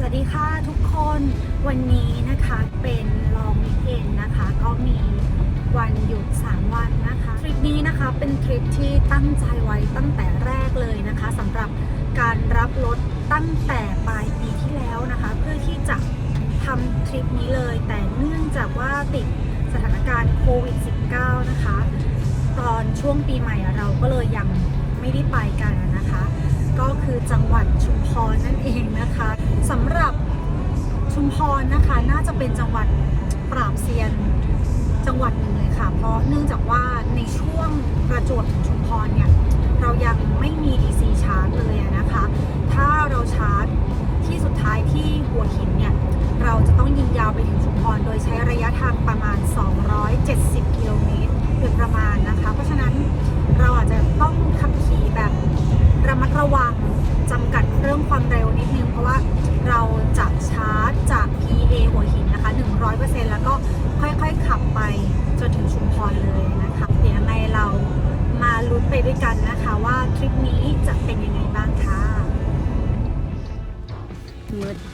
สวัสดีค่ะทุกคนวันนี้นะคะเป็นลองวีคเอนนะคะ ก็มีวันหยุด 3 วันนะคะทริปนี้นะคะเป็นทริปที่ตั้งใจไว้ตั้งแต่แรกเลยนะคะสำหรับการรับรถตั้งแต่ปลายปีที่แล้วนะคะ เพื่อที่จะทำทริปนี้เลย แต่เนื่องจากว่าติดสถานการณ์โควิด -19 นะคะ ตอนช่วงปีใหม่เราก็เลยยังไม่ได้ไปกันนะคะ ก็คือจังหวัดชุมพรนั่นเองนะคะ ชุมพรนะคะ น่าจะเป็นจังหวัดปราบเซียนจังหวัดหนึ่งเลยค่ะ เพราะเนื่องจากว่าในช่วงประจวบชุมพรเนี่ย เรายังไม่มี DC ชาร์จเลยนะคะ ถ้าเราชาร์จที่สุดท้ายที่หัวหินเนี่ย เราจะต้องยิงยาวไปถึงชุมพร โดยใช้ระยะทางประมาณ 270 กิโลเมตรโดยประมาณนะคะ เพราะฉะนั้นเราอาจจะต้องขับขี่แบบระมัดระวังจำกัดเรื่องความเร็วนิดนึงเพราะว่า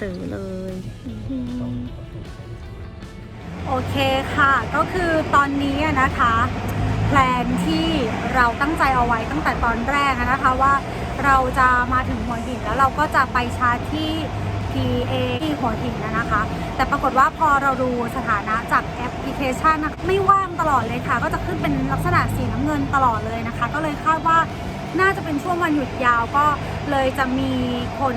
ตื่นเลย โอเคค่ะ ก็คือตอนนี้นะคะ แพลนที่เราตั้งใจเอาไว้ตั้งแต่ตอนแรกนะคะว่าเราจะมาถึงหัวหินแล้วเราก็จะไปชาร์จที่ PA ที่หัวหินนะนะคะ แต่ปรากฏว่าพอเราดูสถานะจากแอปพลิเคชันนะไม่ว่างตลอดเลยค่ะ ก็จะขึ้นเป็นลักษณะสีน้ำเงินตลอดเลยนะคะ ก็เลยคาดว่าน่าจะเป็นช่วงวันหยุดยาวก็เลยจะมีคน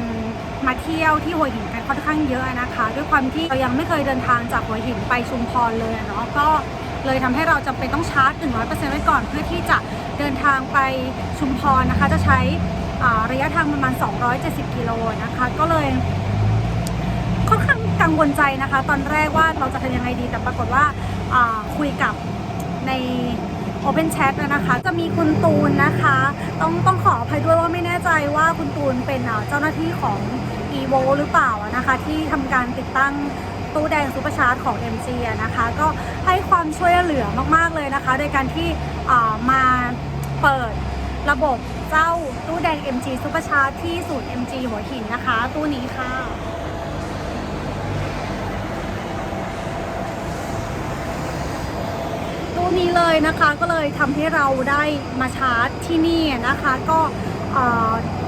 มาเที่ยวที่หัวหินกันค่อนข้างเยอะนะคะ ด้วยความที่เรายังไม่เคยเดินทางจากหัวหินไปชุมพรเลยเนาะก็เลยทำให้เราจำเป็นต้องชาร์จ 100%ไว้ก่อน เพื่อที่จะเดินทางไปชุมพรนะคะ จะใช้ระยะทางประมาณ 270 กิโลนะคะ ก็เลยค่อนข้างกังวลใจนะคะ ตอนแรกว่าเราจะทำยังไงดี แต่ปรากฏว่าคุยกับใน Open Chat นะคะ จะมีคุณตูนนะคะ ต้องต้องขออภัยด้วยว่าไม่แน่ใจว่าคุณตูนเป็นเจ้าหน้าที่ของ EVO หรือเปล่านะคะ ที่ทำการติดตั้งตู้แดงซูเปอร์ชาร์จของ MG นะคะ ก็ให้ความช่วยเหลือมากๆเลยนะคะ โดยการที่มาเปิดระบบเจ้าตู้แดง MG ซูเปอร์ชาร์จที่ศูนย์ MG หัวหินนะคะ ตู้นี้ค่ะ ตู้นี้เลยนะคะก็เลยทำให้เราได้มาชาร์จที่นี่นะคะ ก็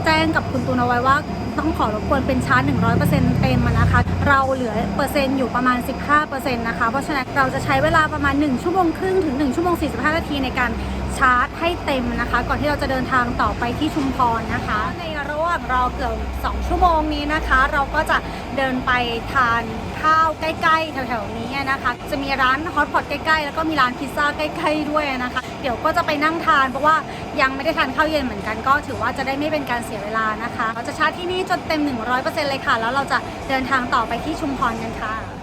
แจ้งกับคุณตูนเอาไว้ว่า ต้องขอรบกวนเป็นชาร์จ 100%เต็มมานะคะ เราเหลือเปอร์เซ็นต์อยู่ประมาณ 15%นะคะ เพราะฉะนั้นเราจะใช้เวลาประมาณ 1 ชั่วโมงครึ่งถึง 1 ชั่วโมง 45 นาทีในการชาร์จให้เต็มนะคะ ก่อนที่เราจะเดินทางต่อไปที่ชุมพรนะคะ ในระหว่างรอเกือบ 2 ชั่วโมงนี้นะคะ เราก็จะ เดินไปทานข้าวใกล้ๆ แถวๆนี้นะคะ จะมีร้านฮอตพอตใกล้ๆ แล้วก็มีร้านพิซซ่าใกล้ๆด้วยนะคะ เดี๋ยวก็จะไปนั่งทานเพราะว่ายังไม่ได้ทานข้าวเย็นเหมือนกันก็ถือว่าจะได้ไม่เป็นการเสียเวลานะคะเราจะชาร์จที่นี่จนเต็ม 100%เลยค่ะ แล้วเราจะเดินทางต่อไปที่ชุมพรกันค่ะ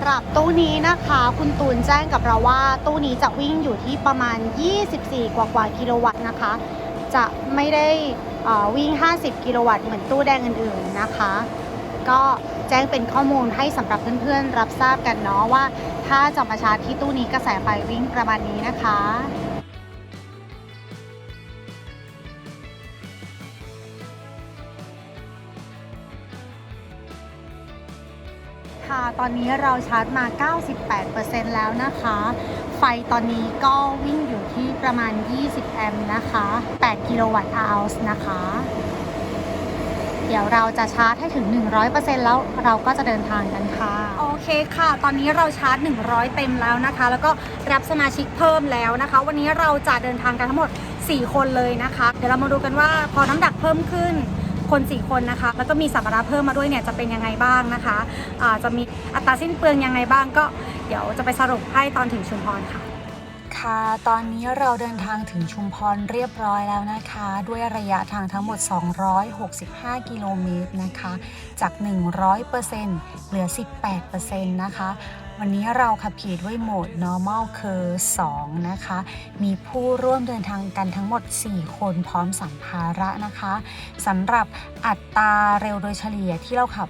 ำหรับตู้นี้นะคะ คุณตูนแจ้งกับเราว่า ตู้นี้จะวิ่งอยู่ที่ประมาณ 24 กว่ากว่ากิโลวัตต์นะคะ จะไม่ได้อ่อวิ่ง 50 กิโลวัตต์เหมือนตู้แดงอื่นๆนะคะ ก็แจ้งเป็นข้อมูลให้สำหรับเพื่อนๆ รับทราบกันเนาะว่า ถ้าจะมาชาร์จที่ตู้นี้กระแสไฟวิ่งประมาณนี้นะคะ ตอนนี้เราชาร์จมา 98%แล้วนะคะ ไฟตอนนี้ก็วิ่งอยู่ที่ประมาณ 20 แอมป์นะคะ 8 กิโลวัตต์อาวส์นะคะ เดี๋ยวเราจะชาร์จให้ถึง 100%แล้วเราก็จะเดินทางกันค่ะ โอเคค่ะ ตอนนี้เราชาร์จ 100 เต็มแล้วนะคะ แล้วก็รับสมาชิกเพิ่มแล้วนะคะ วันนี้เราจะเดินทางกันทั้งหมด 4 คนเลยนะคะ เดี๋ยวเรามาดูกันว่าพอน้ำหนักเพิ่มขึ้น คน4คนนะคะ แล้วก็มีสัมภาระเพิ่มมาด้วยเนี่ยจะเป็นยังไงบ้างนะคะะจะมีอัตราสิ้นเปลืองยังไงบ้างก็เดี๋ยวจะไปสรุปให้ตอนถึงชุมพรค่ะค่ะตอนนี้เราเดินทางถึงชุมพรเรียบร้อยแล้วนะคะ ด้วยระยะทางทั้งหมด 265 กิโลเมตรนะคะ จาก 100%เหลือ 18%นะคะ วันนี้เราขับขี่ด้วยโหมด normal คือ 2 นะคะ มีผู้ร่วมเดินทางกันทั้งหมด 4 คนพร้อมสัมภาระนะคะสำหรับอัตราเร็วโดยเฉลี่ยที่เราขับ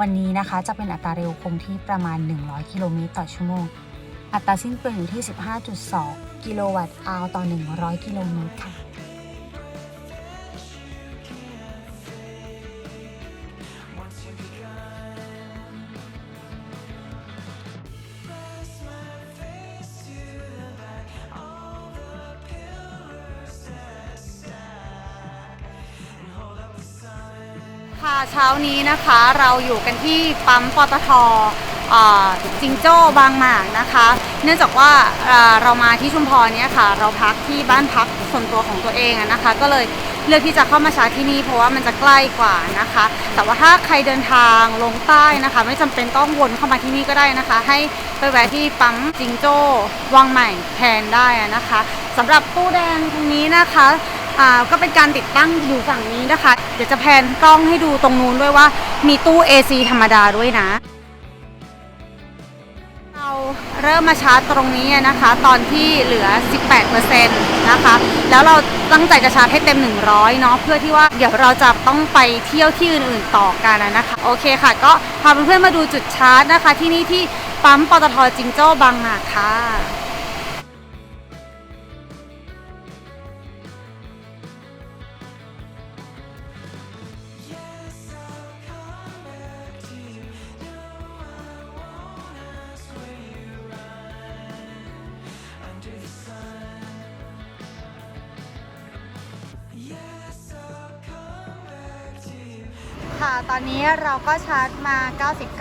วันนี้นะคะ จะเป็นอัตราเร็วคงที่ประมาณ 100 กิโลเมตรต่อชั่วโมง อัตราสิ้นเปลืองอยู่ที่ 15.2 กิโลวัตต์อาวต่อ 100 กิโลเมตรค่ะ ช้านี้นะคะ เราอยู่กันที่ปั๊มปตทอ่าจิงโจ้บางหมากนะคะ เนื่องจากว่าเรามาที่ชุมพรเนี่ยค่ะ เราพักที่บ้านพักส่วนตัวของตัวเองนะคะ ก็เลยเลือกที่จะเข้ามาชาร์จที่นี่เพราะว่ามันจะใกล้กว่านะคะ แต่ว่าถ้าใครเดินทางลงใต้นะคะ ไม่จำเป็นต้องวนเข้ามาที่นี่ก็ได้นะคะ ให้ไปแวะที่ปั๊มจิงโจ้วังใหม่แทนได้นะคะสำหรับตู้แดงตรงนี้นะคะ อ่าก็เป็นการติดตั้งอยู่ฝั่งนี้นะคะ เดี๋ยวจะแพนกล้องให้ดูตรงนู้นด้วยว่ามีตู้ AC ธรรมดาด้วยนะ เราเริ่มมาชาร์จตรงนี้นะคะ ตอนที่เหลือ 18%นะคะ แล้วเราตั้งใจจะชาร์จให้เต็ม 100 เนาะเพื่อที่ว่าเดี๋ยวเราจะต้องไปเที่ยวที่อื่นๆต่อกันนะคะ โอเคค่ะ ก็พาเพื่อนๆมาดูจุดชาร์จนะคะ ที่นี่ที่ปั๊มปตทจิงโจ้บางนาค่ะ ตอนนี้เราก็ชาร์จมา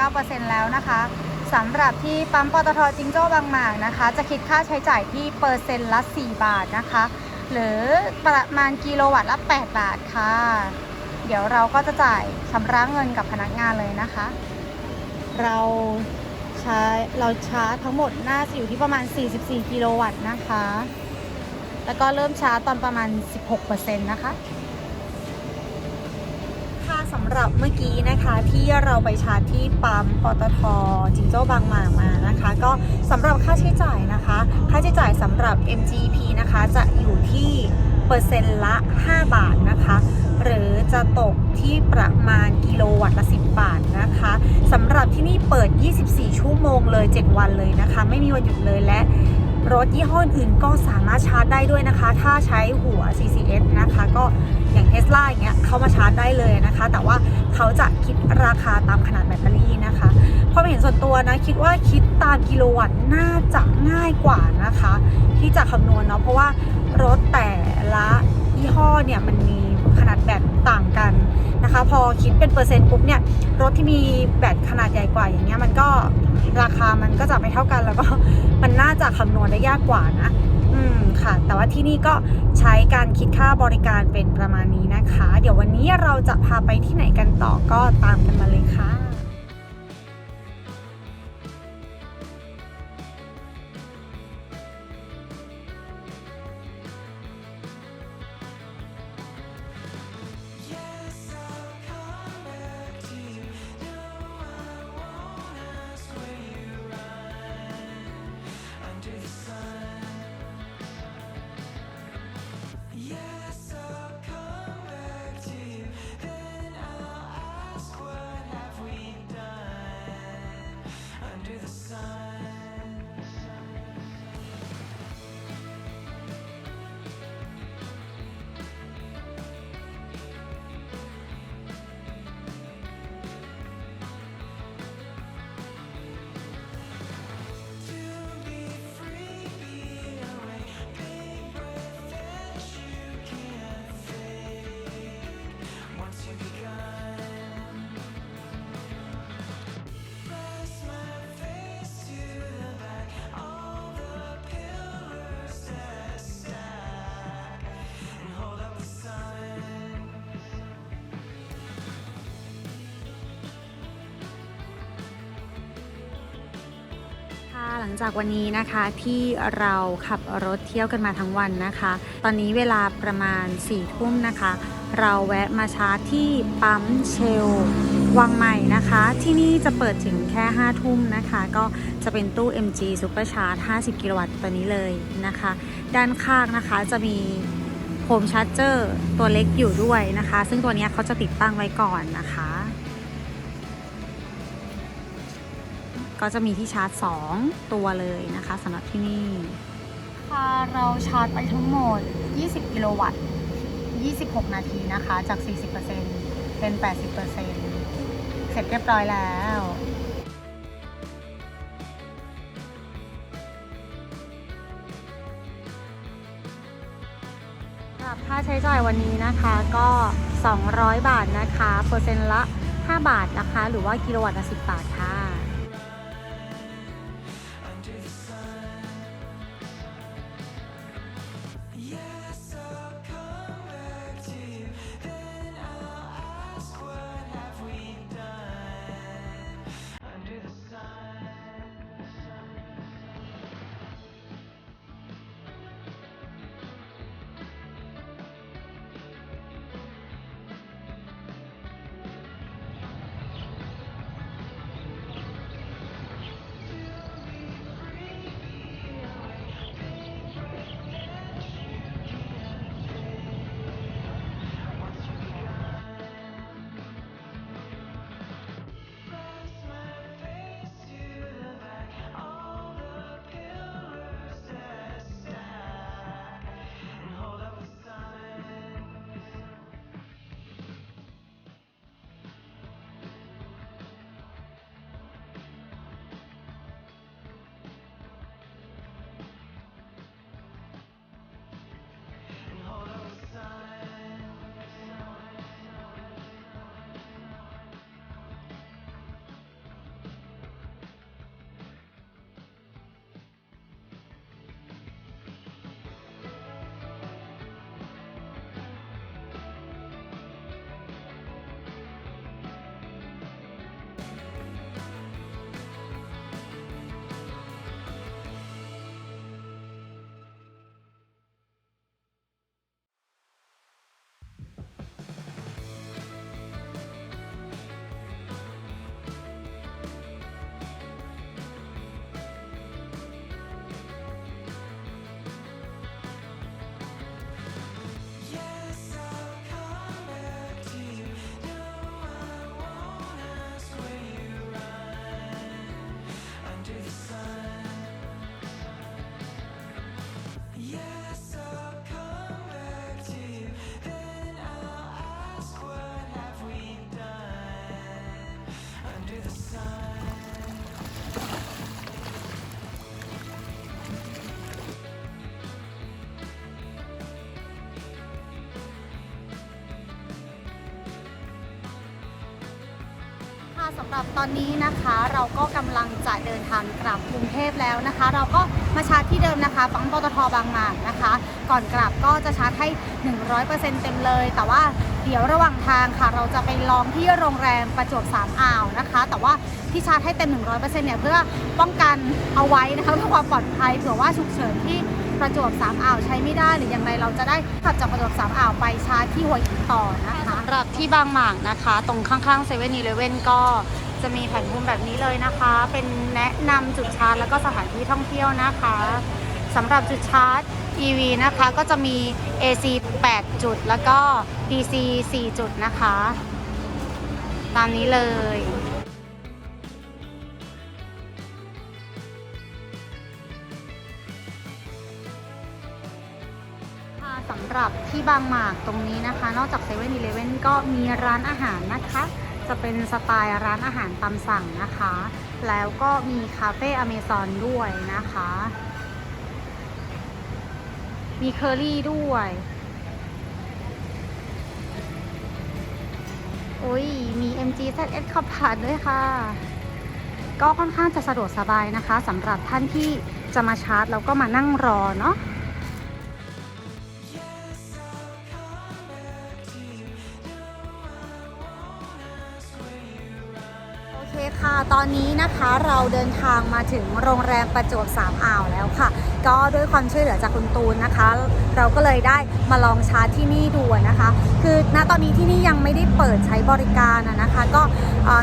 99%แล้วนะคะสำหรับที่ปั๊มปตทจิงโจ้บางหมากนะคะ จะคิดค่าใช้จ่ายที่เปอร์เซ็นต์ละ 4 บาทนะคะ หรือประมาณกิโลวัตต์ละ 8 บาทค่ะ เดี๋ยวเราก็จะจ่ายชำระเงินกับพนักงานเลยนะคะ เราใช้เราชาร์จทั้งหมดน่าจะอยู่ที่ประมาณ 44 กิโลวัตต์นะคะ แล้วก็เริ่มชาร์จตอนประมาณ 16%นะคะค่ะ สำหรับเมื่อกี้นะคะที่เราไปชาร์จที่ปั๊มปตทจิงโจ้บางหมากมานะคะ ก็สำหรับค่าใช้จ่ายนะคะ ค่าใช้จ่ายสำหรับ MGP นะคะจะอยู่ที่เปอร์เซ็นต์ละ 5 บาทนะคะ หรือจะตกที่ประมาณกิโลวัตต์ละ 10 บาทนะคะสำหรับที่นี่เปิด 24 ชั่วโมงเลย 7 วันเลยนะคะ ไม่มีวันหยุดเลยและ รถยี่ห้ออื่นก็สามารถชาร์จได้ด้วยนะคะ ถ้าใช้หัว CCS นะคะ ก็อย่างเทสลาอย่างเงี้ยเข้ามาชาร์จได้เลยนะคะ แต่ว่าเขาจะคิดราคาตามขนาดแบตเตอรี่นะคะความเห็นส่วนตัวนะคิดว่าคิดตามกิโลวัตต์น่าจะง่ายกว่านะคะ ที่จะคำนวณเนาะเพราะว่ารถแต่ละยี่ห้อเนี่ยมันมีขนาดแบต ต่างกันนะคะ พอคิดเป็นเปอร์เซ็นต์ปุ๊บเนี่ยรถที่มีแบตขนาดใหญ่กว่าอย่างเงี้ยมันก็ราคามันก็จะไม่เท่ากันแล้วก็มันน่าจะคำนวณได้ยากกว่านะอืมค่ะ แต่ว่าที่นี่ก็ใช้การคิดค่าบริการเป็นประมาณนี้นะคะ เดี๋ยววันนี้เราจะพาไปที่ไหนกันต่อก็ตามกันมาเลยค่ะ งจากวันนี้นะคะที่เราขับรถเที่ยวกันมาทั้งวันนะคะ ตอนนี้เวลาประมาณ4ี่ทุ่มนะคะ เราแวะมาชาร์จที่ปั๊มเชลวังใหม่นะคะ ที่นี่จะเปิดถึงแค่5ทุ่มนะคะ ก็จะเป็นตู้ MG Super Charge 50 กิโลวัตต์ตัวนี้เลยนะคะ ด้านข้างนะคะจะมีโฮมชาร์จเจอร์ตัวเล็กอยู่ด้วยนะคะ ซึ่งตัวนี้เขาจะติดตั้งไว้ก่อนนะคะ ก็จะมีที่ชาร์จ 2 ตัวเลยนะคะสำหรับที่นี่ค่ะเราชาร์จไปทั้งหมด 20 กิโลวัตต์ 26 นาทีนะคะ จาก 40%เป็น 80%เสร็จเรียบร้อยแล้วค่าใช้จ่ายวันนี้นะคะก็ 200 บาทนะคะ เปอร์เซ็นต์ละ 5 บาทนะคะ หรือว่ากิโลวัตต์ละ10 บาทค่ะำหรับตอนนี้นะคะเราก็กำลังจะเดินทางกลับกรุงเทพแล้วนะคะ เราก็มาชาร์จที่เดิมนะคะปั๊มปตทบางหมากนะคะ ก่อนกลับก็จะชาร์จให้ 100%เต็มเลย แต่ว่าเดี๋ยวระหว่างทางค่ะ เราจะไปลองที่โรงแรมประจวบสามอ่าวนะคะ แต่ว่าที่ชาร์จให้เต็ม 100%เนี่ยเพื่อป้องกันเอาไว้นะคะเพื่อความปลอดภัยเผื่อว่าฉุกเฉินที่ประจวบสามอ่าวใช้ไม่ได้หรืออย่างไรเราจะได้ขับจากประจวบสามอ่าวไปชาร์จที่หัวหินต่อนะคะ หรับที่บางหมากนะคะ ตรงข้างๆเซเว่นอีเลเว่นก็จะมีแผนภูมิแบบนี้เลยนะคะ เป็นแนะนำจุดชาร์จแล้วก็สถานที่ท่องเที่ยวนะคะสำหรับจุดชาร์จ EV นะคะก็จะมี AC 8 จุด แล้วก็ DC 4 จุดนะคะ ตามนี้เลยำหรับที่บางหมากตรงนี้นะคะ นอกจากเซเว่นอีเลเว่นก็มีร้านอาหารนะคะ จะเป็นสไตล์ร้านอาหารตามสั่งนะคะ แล้วก็มีคาเฟ่อเมซอนด้วยนะคะ มีเคอรี่ด้วย โอ้ย มี MG ZS ขับผ่านด้วยค่ะ ก็ค่อนข้างจะสะดวกสบายนะคะสำหรับท่านที่จะมาชาร์จแล้วก็มานั่งรอเนาะ อเคค่ะตอนนี้นะคะเราเดินทางมาถึงโรงแรมประจวบสามอ่าวแล้วค่ะ ก็ด้วยความช่วยเหลือจากคุณตูนนะคะ เราก็เลยได้มาลองชาร์จที่นี่ดูนะคะ คือณตอนนี้ที่นี่ยังไม่ได้เปิดใช้บริการนะคะ ก็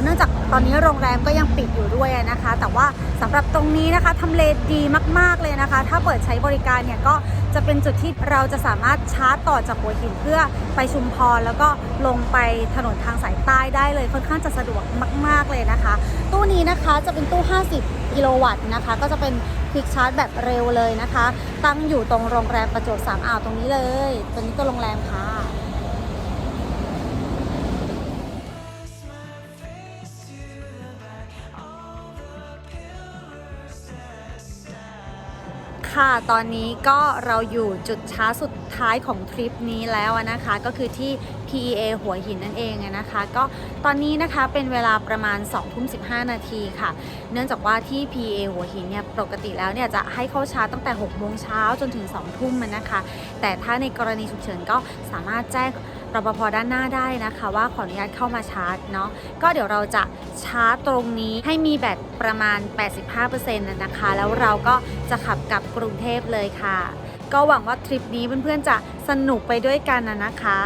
เนื่องจากตอนนี้โรงแรมก็ยังปิดอยู่ด้วยนะคะ แต่ว่าสำหรับตรงนี้นะคะทำเลดีมาก ๆเลยนะคะ ถ้าเปิดใช้บริการเนี่ยก็ จะเป็นจุดที่เราจะสามารถชาร์จต่อจากหัวหินเพื่อไปชุมพรแล้วก็ลงไปถนนทางสายใต้ได้เลยค่อนข้างจะสะดวกมาก ๆเลยนะคะ ตู้นี้นะคะจะเป็นตู้ 50 กิโลวัตต์นะคะ ก็จะเป็นคลิกชาร์จแบบเร็วเลยนะคะ ตั้งอยู่ตรงโรงแรมประจวบสามอ่าวตรงนี้เลยตัวนี้ก็โรงแรมค่ะ ค่ะ ตอนนี้ก็เราอยู่จุดช้าสุดท้ายของทริปนี้แล้วนะคะ ก็คือที่ PEA หัวหินนั่นเองนะคะ ก็ตอนนี้นะคะเป็นเวลาประมาณ2ทุ่ม15 นาทีค่ะ เนื่องจากว่าที่ PEA หัวหินเนี่ยปกติแล้วเนี่ยจะให้เข้าชาร์จตั้งแต่6โมงเช้าจนถึง2ทุ่มนะคะ แต่ถ้าในกรณีฉุกเฉินก็สามารถแจ้ง รปภด้านหน้าได้นะคะ ว่าขออนุญาตเข้ามาชาร์จเนาะก็เดี๋ยวเราจะชาร์จตรงนี้ให้มีแบตประมาณ 85%นะนะคะ แล้วเราก็จะขับกลับกรุงเทพเลยค่ะ ก็หวังว่าทริปนี้เพื่อนๆจะสนุกไปด้วยกันนะนะคะ